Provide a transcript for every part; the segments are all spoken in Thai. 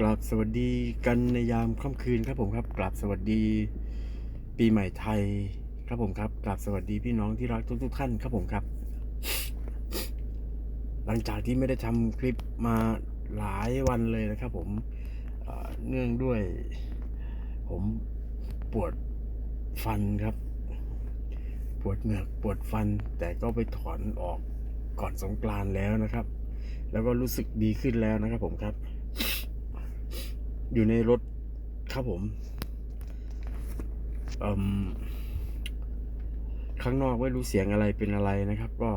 กราบสวัสดีกันในยามค่ำคืนครับผมครับกราบสวัสดี ปีใหม่ไทยครับผมครับกราบสวัสดีพี่น้องที่รักทุกทุกๆท่านครับผมครับ หลังจากที่ไม่ได้ทำคลิปมาหลายวันเลยนะครับ ผมเนื่องด้วย ผมปวดฟันครับ ปวดเหงือกปวดฟัน แต่ก็ไปถอนออกก่อนสงกรานแล้วนะครับ แล้วก็รู้สึกดีขึ้นแล้วนะครับผมครับ อยู่ในรถครับผมอมข้างนอกไม่รู้เสียงอะไรเป็นอะไรนะครับ ก็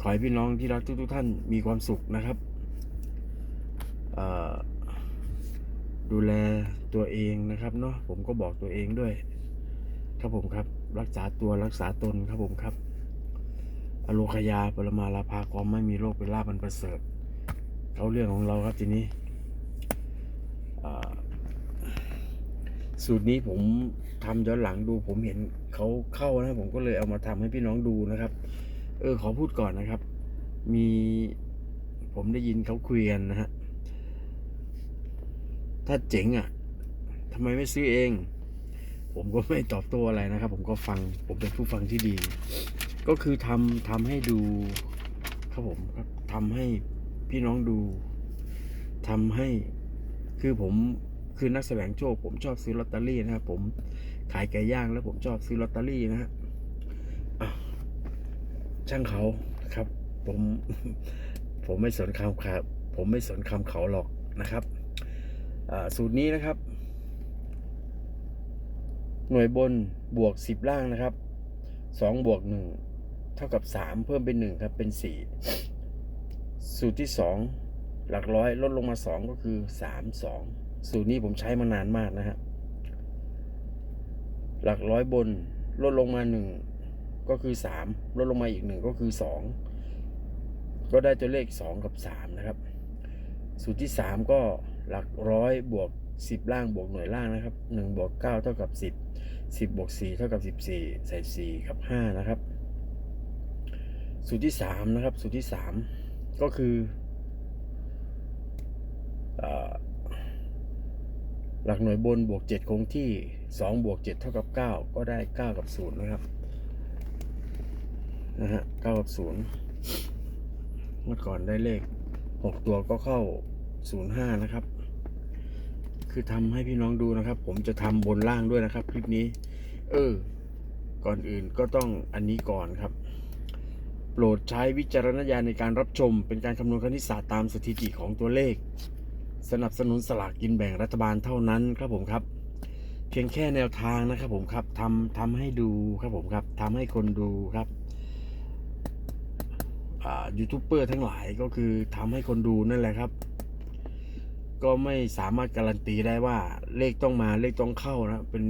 ขอให้พี่น้องที่รักทุกๆท่านมีความสุขนะครับดูแลตัวเองนะครับเนาะผมก็บอกตัวเองด้วย ครับผมครับ รักษาตัวรักษาตนครับผมครับ อโลคยาปรมาลาภาความไม่มีโรคเป็นลาบันประเสริฐ เขาเรื่องของเราครับทีนี้สูตรนี้ผมทำย้อนหลังดู ผมเห็นเขาเข้านะผมก็เลยเอามาทำให้พี่น้องดูนะครับ เออ ขอพูดก่อนนะครับ มีผมได้ยินเขาคุยกันนะฮะถ้าเจ๋งอะทำไมไม่ซื้อเอง ผมก็ไม่ตอบโต้อะไรนะครับ ผมก็ฟังผมเป็นผู้ฟังที่ดี ก็คือทำทำให้ดูครับผมครับทำให้ พี่น้องดูทำให้คือผมคือนักแสวงโชค ผมชอบซื้อลอตเตอรี่นะครับผมขายไก่ย่างแล้วผมชอบซื้อลอตเตอรี่นะฮะช่างเขาครับ ผม ผมไม่สนคำครับ ผมไม่สนคำเขาหรอกนะครับสูตรนี้นะครับ หน่วยบนบวกสิบล่างนะครับสองบวกหนึ่งเท่ากับสามเพิ่มเป็นหนึ่งครับเป็นสี่ สูตรที่สองหลักร้อยลดลงมาสองก็คือสามสองสูตรนี้ผมใช้มานานมากนะฮะหลักร้อยบนลดลงมาหนึ่งก็คือสามลดลงมาอีกหนึ่งก็คือสองก็ได้ตัวเลขสองกับสามนะครับ สูตรที่สามก็หลักร้อยบวกสิบล่างบวกหน่วยล่างนะครับหนึ่งบวกเก้าเท่ากับสิบสิบบวกสี่เท่ากับสิบสี่ใส่สี่กับห้านะครับ สูตรที่สามนะครับ สูตรที่สาม ก็คืออหลักหน่วยบนบวกเจ็ดคงที่สองบวกเจ็ดเท่ากับเก้าก็ได้เก้ากับศูนย์นะครับ นะฮะเก้ากับศูนย์เมื่อก่อนได้เลขหกตัวก็เข้าศูนย์ห้านะครับ คือทำให้พี่น้องดูนะครับ ผมจะทำบนล่างด้วยนะครับ คลิปนี้ เออ ก่อนอื่นก็ต้องอันนี้ก่อนครับ โปรดใช้วิจารณญาณในการรับชม เป็นการคำนวณคณิตศาสตร์ตามสถิติของตัวเลข สนับสนุนสลากกินแบ่งรัฐบาลเท่านั้นครับผมครับ เพียงแค่แนวทางนะครับผมครับทำทำให้ดูครับผมครับทำให้คนดูครับยูทูบเบอร์ทั้งหลายก็คือทำให้คนดูนั่นแหละครับ ก็ไม่สามารถการันตีได้ว่าเลขต้องมาเลขต้องเข้านะเป็น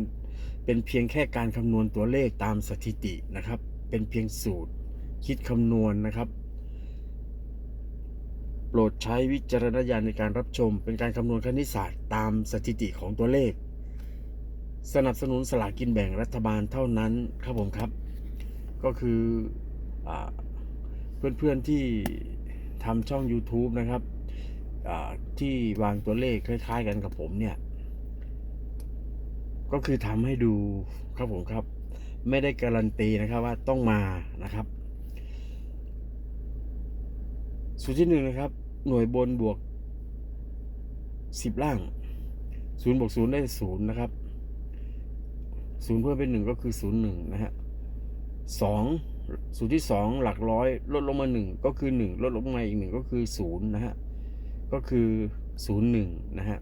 เป็นเพียงแค่การคำนวณตัวเลขตามสถิตินะครับ เป็นเพียงสูตร คิดคำนวณนะครับ โปรดใช้วิจารณญาณในการรับชม เป็นการคำนวณคณิตศาสตร์ตามสถิติของตัวเลข สนับสนุนสลากกินแบ่งรัฐบาลเท่านั้นครับผมครับ ก็คืออเพื่อนๆที่ทำช่อง YouTube นะครับที่วางตัวเลขคล้าย ๆ กันกับผมเนี่ย ก็คือทำให้ดูครับผมครับ ไม่ได้การันตีนะครับว่าต้องมานะครับ สูตรที่หนึ่งนะครับ หน่วยบนบวกสิบล่างศูนย์บวกศูนย์ได้ศูนย์นะครับศูนย์เพิ่มเป็นหนึ่งก็คือศูนย์หนึ่งนะฮะสองสูตรที่สองหลักร้อยลดลงมาหนึ่งก็คือหนึ่งลดลงมาอีกหนึ่งก็คือศูนย์นะฮะก็คือศูนย์หนึ่งนะฮะ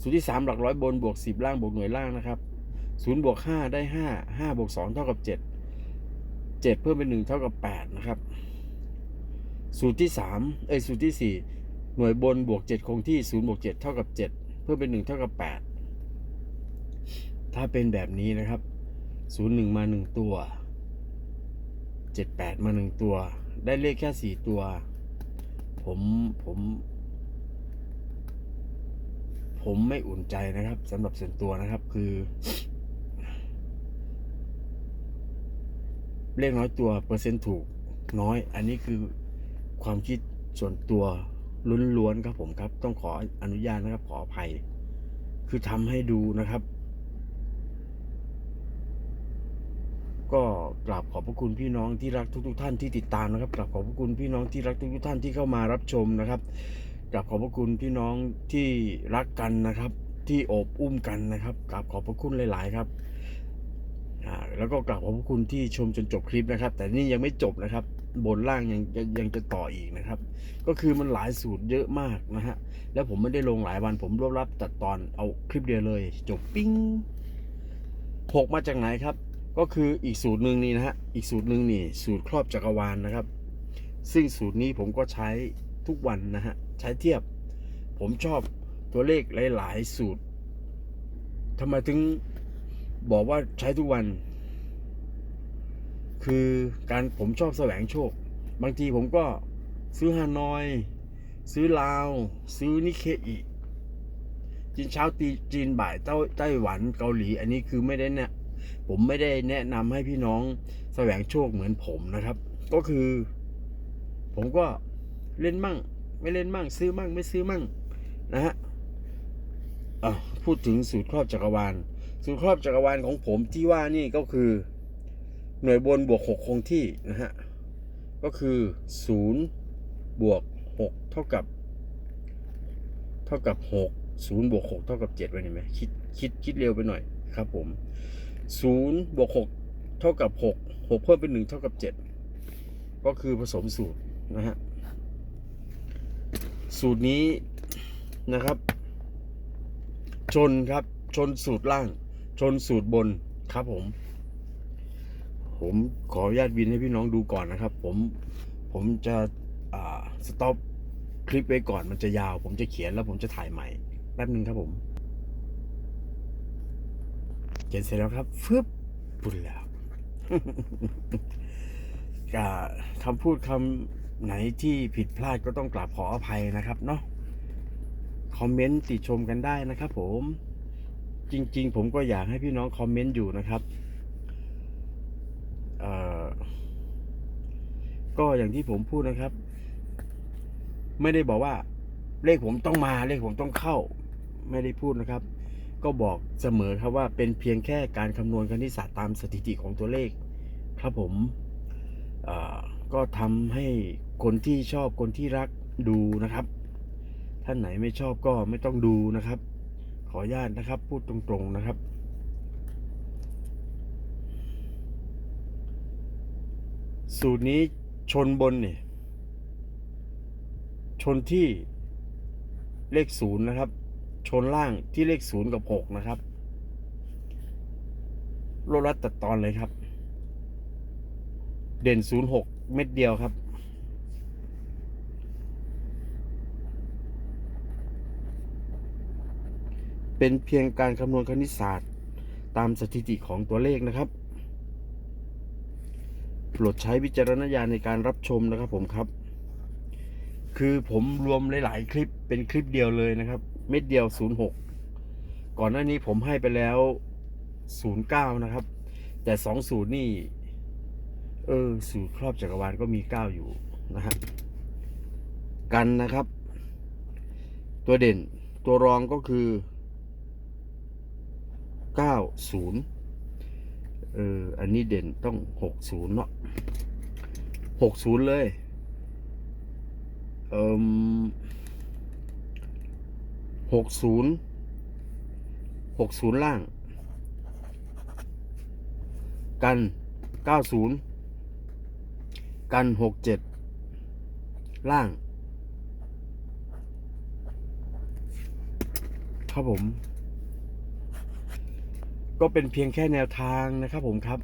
สูตรที่สามหลักร้อยบนบวกสิบล่างบวกหน่วยล่างนะครับศูนย์บวกห้าได้ห้าห้าบวกสองเท่ากับเจ็ดเจ็ดเพิ่มเป็นหนึ่งเท่ากับแปดนะครับ สูตรที่สามเอ้ยสูตรที่สี่หน่วยบนบวกเจ็ดคงที่ศูนย์บวกเจ็ดเท่ากับเจ็ดเพิ่มเป็นหนึ่งเท่ากับแปดถ้าเป็นแบบนี้นะครับศูนย์หนึ่งมาหนึ่งตัวเจ็ดแปดมาหนึ่งตัว ได้เลขแค่สี่ตัว ผมผม ผมไม่อุ่นใจนะครับสำหรับส่วนตัวนะครับคือ เลขน้อยตัวเปอร์เซ็นต์ถูกน้อย อันนี้คือ ความคิดส่วนตัวล้วนๆครับผมครับ ต้องขออนุญาตนะครับ ขออภัย คือทำให้ดูนะครับ ก็กราบขอบพระคุณพี่น้องที่รักทุก ๆ ท่านที่ติดตามนะครับกราบขอบพระคุณพี่น้องที่รักทุก ๆ ท่านที่เข้ามารับชมนะครับกราบขอบพระคุณพี่น้องที่รักกันนะครับ ที่โอบอุ้มกันนะครับกราบขอบพระคุณหลาย ๆ ครับอ่าแล้วก็กราบขอบพระคุณที่ชมจนจบคลิปนะครับ แต่นี่ยังไม่จบนะครับ บนล่างยังยังยังจะต่ออีกนะครับ ก็คือมันหลายสูตรเยอะมากนะฮะ แล้วผมไม่ได้ลงหลายวันผมรวบรัดตัดตอนเอาคลิปเดียวเลย จบปิ้งหกมาจากไหนครับ ก็คืออีกสูตรหนึ่งนี่นะฮะ อีกสูตรหนึ่งนี่ สูตรครอบจักรวาลนะครับ ซึ่งสูตรนี้ผมก็ใช้ทุกวันนะฮะ ใช้เทียบ ผมชอบตัวเลขหลาย ๆ สูตรทำไมถึงบอกว่าใช้ทุกวัน คือการผมชอบแสวงโชค บางทีผมก็ซื้อฮานอย ซื้อลาว ซื้อนิเคอิจีนเช้าตีจีนบ่ายไต้ไต้หวันเกาหลี อันนี้คือไม่ได้เนี่ยผมไม่ได้แนะนำให้พี่น้องแสวงโชคเหมือนผมนะครับ ก็คือ ผมก็เล่นมั่ง ไม่เล่นมั่ง ซื้อมั่งไม่ซื้อมั่งนะฮะอะพูดถึงสูตรครอบจักรวาล สูตรครอบจักรวาลของผมที่ว่านี่ก็คือ หน่วยบนบวกหกคงที่นะฮะ ก็คือศูนย์บวกหกเท่ากับ เท่ากับหกศูนย์บวกหกเท่ากับเจ็ดไว้เห็นไหมคิดคิดคิดเร็วไปหน่อยครับผมศูนย์บวกหกเท่ากับหกหกเพิ่มเป็นหนึ่งเท่ากับเจ็ดก็คือผสมสูตรนะฮะ สูตรนี้นะครับ ชนครับ ชนสูตรล่าง ชนสูตรบนครับผม ผมขออนุญาตวินให้พี่น้องดูก่อนนะครับ ผมผมจะอ่าสต็อปคลิปไว้ก่อนมันจะยาว ผมจะเขียนแล้วผมจะถ่ายใหม่แป๊บนึงครับผมเขียนเสร็จแล้วครับฟึบปุ่นแล้วก็คำพูดคำไหนที่ผิดพลาดก็ต้องกราบขออภัยนะครับเนาะคอมเมนต์ติชมกันได้นะครับ ผม จริง ๆ ผมก็อยากให้พี่น้องคอมเมนต์อยู่นะครับเอ่อ ก็อย่างที่ผมพูดนะครับ ไม่ได้บอกว่า เลขผมต้องมาเลขผมต้องเข้า ไม่ได้พูดนะครับ ก็บอกเสมอครับว่าเป็นเพียงแค่การคำนวณคณิตศาสตร์ตามสถิติของตัวเลข ครับผมก็ทำให้คนที่ชอบคนที่รักดูนะครับ ท่านไหนไม่ชอบก็ไม่ต้องดูนะครับ ขออนุญาตนะครับ พูดตรงๆนะครับสูตรนี้ ชนบนเนี่ยชนที่เลขศูนย์นะครับ ชนล่างที่เลขศูนย์กับหกนะครับโลดรัดตัดตอนเลยครับ เด่นศูนย์หกเม็ดเดียวครับ เป็นเพียงการคำนวณคณิตศาสตร์ ตามสถิติของตัวเลขนะครับ โปรดใช้วิจารณญาณในการรับชมนะครับผมครับ คือผมรวมหลาย ๆ คลิปเป็นคลิปเดียวเลยนะครับ เม็ดเดียว 06 ก่อนหน้านี้ผมให้ไปแล้ว 09 นะครับ แต่ 20 นี่ เออสูตรครอบจักรวาลก็มี 9 อยู่นะฮะกันนะครับ ตัวเด่นตัวรองก็คือ 90 เออ อันนี้เด่นต้อง60เนาะ60เลย เอ่มหกศูนย์หกศูนย์ล่าง กันเก้าศูนย์กันหกเจ็ดล่าง ครับผม ก็เป็นเพียงแค่แนวทางนะครับผมครับ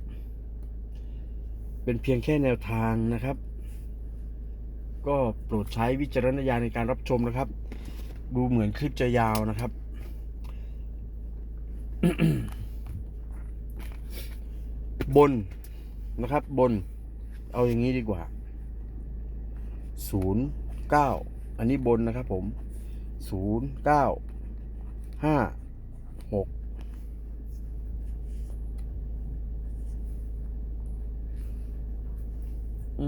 เป็นเพียงแค่แนวทางนะครับ ก็โปรดใช้วิจารณญาณในการรับชมนะครับ ดูเหมือนคลิปจะยาวนะครับ บนนะครับบน เอาอย่างนี้ดีกว่า 0 9 อันนี้บนนะครับผม 0 9 5 เก้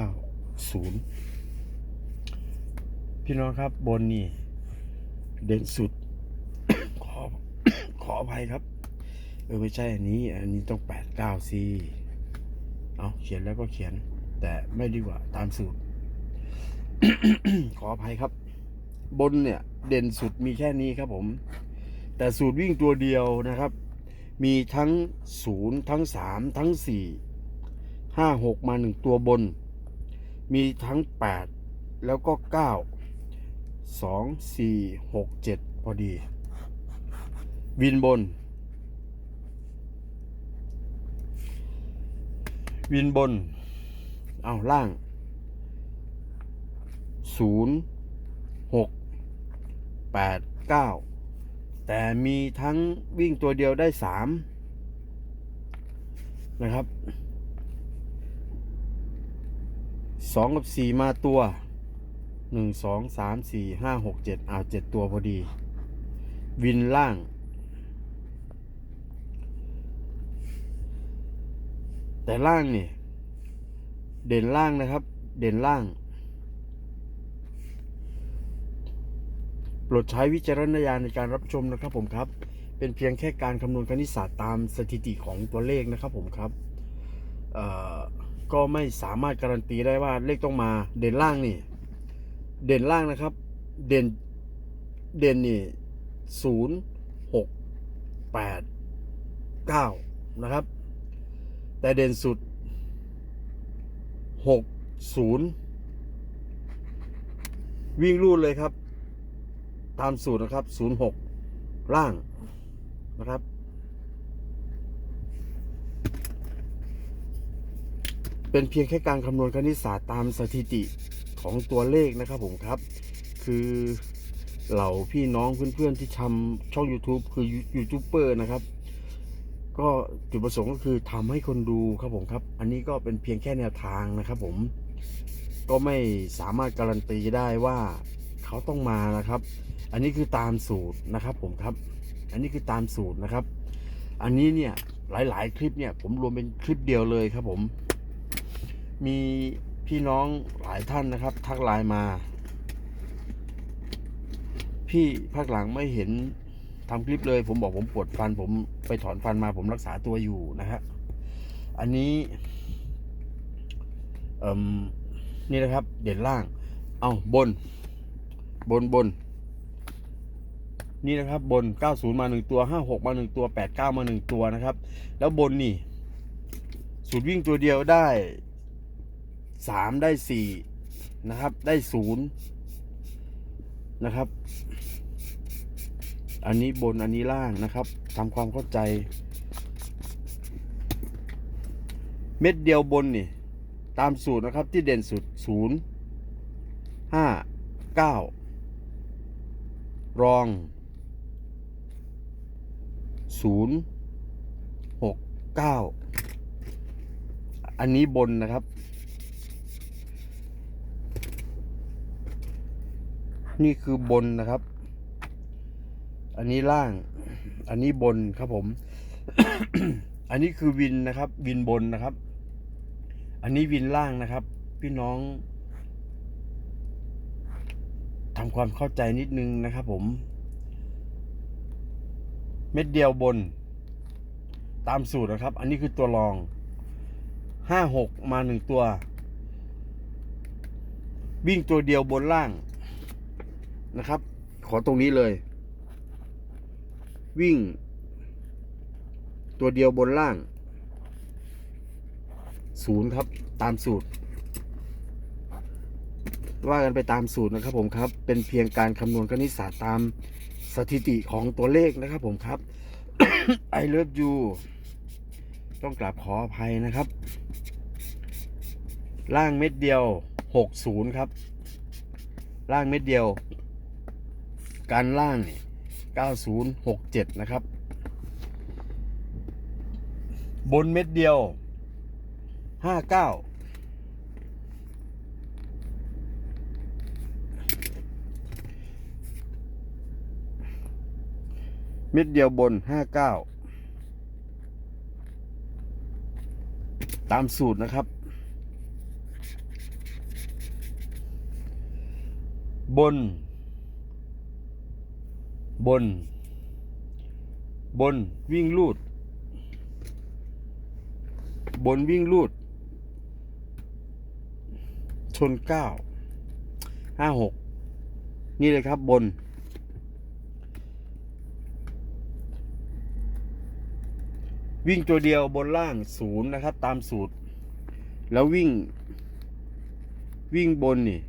าศูนย์พี่น้องครับบนนี่ เด่นสุด ขอ ขออภัยครับ เออ ไม่ใช่อันนี้ อันนี้ต้องแปดเก้าสี่เอาเขียนแล้วก็เขียน แต่ไม่ดีกว่าตามสูตร ขออภัยครับ บนเนี่ย เด่นสุดมีแค่นี้ครับผม แต่สูตรวิ่งตัวเดียวนะครับ มีทั้งศูนย์ทั้งสามทั้งสี่ห้าหกมาหนึ่งตัวบน มีทั้งแปดแล้วก็เก้าสองสี่หกเจ็ดพอดี วินบน วินบน เอาล่าง ศูนย์หกแปดเก้าแต่มีทั้งวิ่งตัวเดียวได้สามนะครับสองกับสี่มาตัวหนึ่งสองสามสี่ห้าหกเจ็ดอ่าเจ็ดตัวพอดี วินล่างแต่ล่างนี่เด่นล่างนะครับ เด่นล่าง โปรดใช้วิจารณญาณในการรับชมนะครับผมครับ เป็นเพียงแค่การคำนวณคณิตศาสตร์ตามสถิติของตัวเลขนะครับผมครับก็ไม่สามารถการันตีได้ว่าเลขต้องมาเด่นล่างนี่ เด่นล่างนะครับ เด่นเด่นนี่ศูนย์หกแปดเก้านะครับ แต่เด่นสุดหกศูนย์วิ่งรูดเลยครับ ตามสูตรนะครับ06ล่างนะครับ เป็นเพียงแค่การคำนวณคณิตศาสตร์ตามสถิติของตัวเลขนะครับผมครับ คือเหล่าพี่น้องเพื่อนๆที่ทำช่อง YouTube คือยูทูบเบอร์นะครับ ก็จุดประสงค์ก็คือทำให้คนดูครับผมครับ อันนี้ก็เป็นเพียงแค่แนวทางนะครับผมก็ไม่สามารถการันตีได้ว่าเขาต้องมานะครับ อันนี้คือตามสูตรนะครับผมครับ อันนี้คือตามสูตรนะครับ อันนี้เนี่ยหลาย ๆ คลิปเนี่ยผมรวมเป็นคลิปเดียวเลยครับผม มีพี่น้องหลายท่านนะครับ ทักไลน์มา พี่ภาคหลังไม่เห็นทำคลิปเลย ผมบอกผมปวดฟัน ผมไปถอนฟันมาผมรักษาตัวอยู่นะฮะอันนี้เอ่มนี่นะครับ เด่นล่าง เอาบน บนบน นี่นะครับบน 90 มา 1 ตัว 56 มา 1 ตัว 89 มา 1 ตัวนะครับ แล้วบนนี่สูตรวิ่งตัวเดียวได้ 3 ได้ 4 นะครับ ได้ 0 นะครับ อันนี้บนอันนี้ล่างนะครับทำความเข้าใจ เม็ดเดียวบนนี่ ตามสูตรนะครับที่เด่นสุด 0 5 9 รอง ศูนย์หกเก้าอันนี้บนนะครับ นี่คือบนนะครับ อันนี้ล่าง อันนี้บนครับผม อันนี้คือวินนะครับ วินบนนะครับ อันนี้วินล่างนะครับ พี่น้องทำความเข้าใจนิดนึงนะครับผม เม็ดเดียวบน ตามสูตรนะครับ อันนี้คือตัวรองห้าหกมาหนึ่งตัว วิ่งตัวเดียวบนล่างนะครับ ขอตรงนี้เลย วิ่ง ตัวเดียวบนล่างศูนย์ครับตามสูตร ว่ากันไปตามสูตรนะครับผมครับ เป็นเพียงการคำนวณคณิตศาสตร์ตาม สถิติของตัวเลขนะครับผมครับ I love you ต้องกราบขออภัยนะครับ ล่างเม็ดเดียว 60 ครับ ล่างเม็ดเดียว การล่างเนี่9067 นะครับ บนเม็ดเดียว 59 มิดเดียวบนห้าเก้าตามสูตรนะครับ บน บน บนวิ่งลูด บนวิ่งลูด ชนเก้าห้าหกนี่เลยครับบน วิ่งตัวเดียวบนล่างศูนย์นะครับ ตามสูตร แล้ววิ่ง วิ่งบนนี่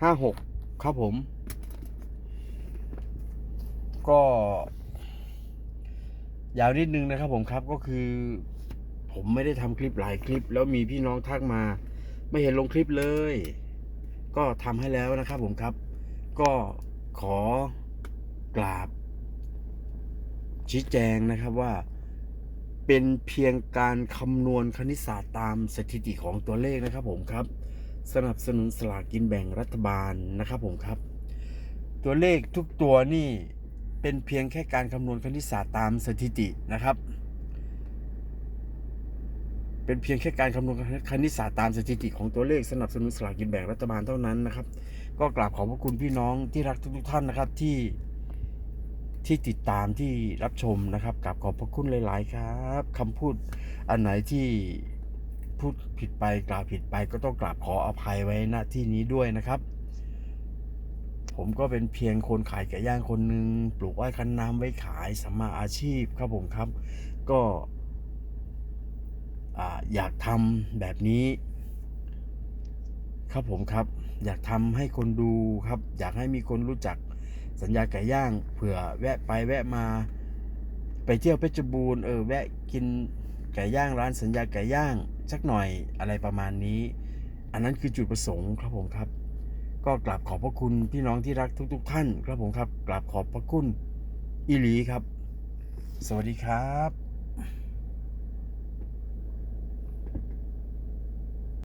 ห้าหกครับผม ก็ ยาวนิดนึงนะครับผมครับก็คือ ผมไม่ได้ทำคลิปหลายคลิป แล้วมีพี่น้องทักมา ไม่เห็นลงคลิปเลย ก็ทำให้แล้วนะครับผมครับ ก็ขอกราบ ชี้แจงนะครับว่าเป็นเพียงการคำนวณคณิตศาสตร์ตามสถิติของตัวเลขนะครับผมครับ สนับสนุนสลากกินแบ่งรัฐบาลนะครับผมครับ ตัวเลขทุกตัวนี่เป็นเพียงแค่การคำนวณคณิตศาสตร์ตามสถิตินะครับ เป็นเพียงแค่การคำนวณคณิตศาสตร์ตามสถิติของตัวเลขสนับสนุนสลากกินแบ่งรัฐบาลเท่านั้นนะครับ ก็กราบขอบพระคุณพี่น้องที่รักทุกๆท่านนะครับที่ ที่ติดตามที่รับชมนะครับกราบขอบพระคุณหลาย ๆ ครับคำพูดอันไหนที่พูดผิดไปกล่าวผิดไปก็ต้องกราบขออภัยไว้ณที่นี้ด้วยนะครับ ผมก็เป็นเพียงคนขายไก่ย่างคนหนึ่งปลูกอ้อยคั้นน้ำไว้ขายสัมมาอาชีพครับผมครับ ก็อ่าอยากทำแบบนี้ ครับผมครับ อยากทำให้คนดูครับ อยากให้มีคนรู้จัก สัญญาไก่ย่าง เผื่อแวะไปแวะมา ไปเที่ยวเพชรบูรณ์เออแวะกินไก่ย่างร้านสัญญาไก่ย่างสักหน่อยอะไรประมาณนี้ อันนั้นคือจุดประสงค์ครับผมครับ ก็กราบขอบพระคุณพี่น้องที่รักทุก ๆ ท่าน ครับผมครับกราบขอบพระคุณอีหลีครับ สวัสดีครับ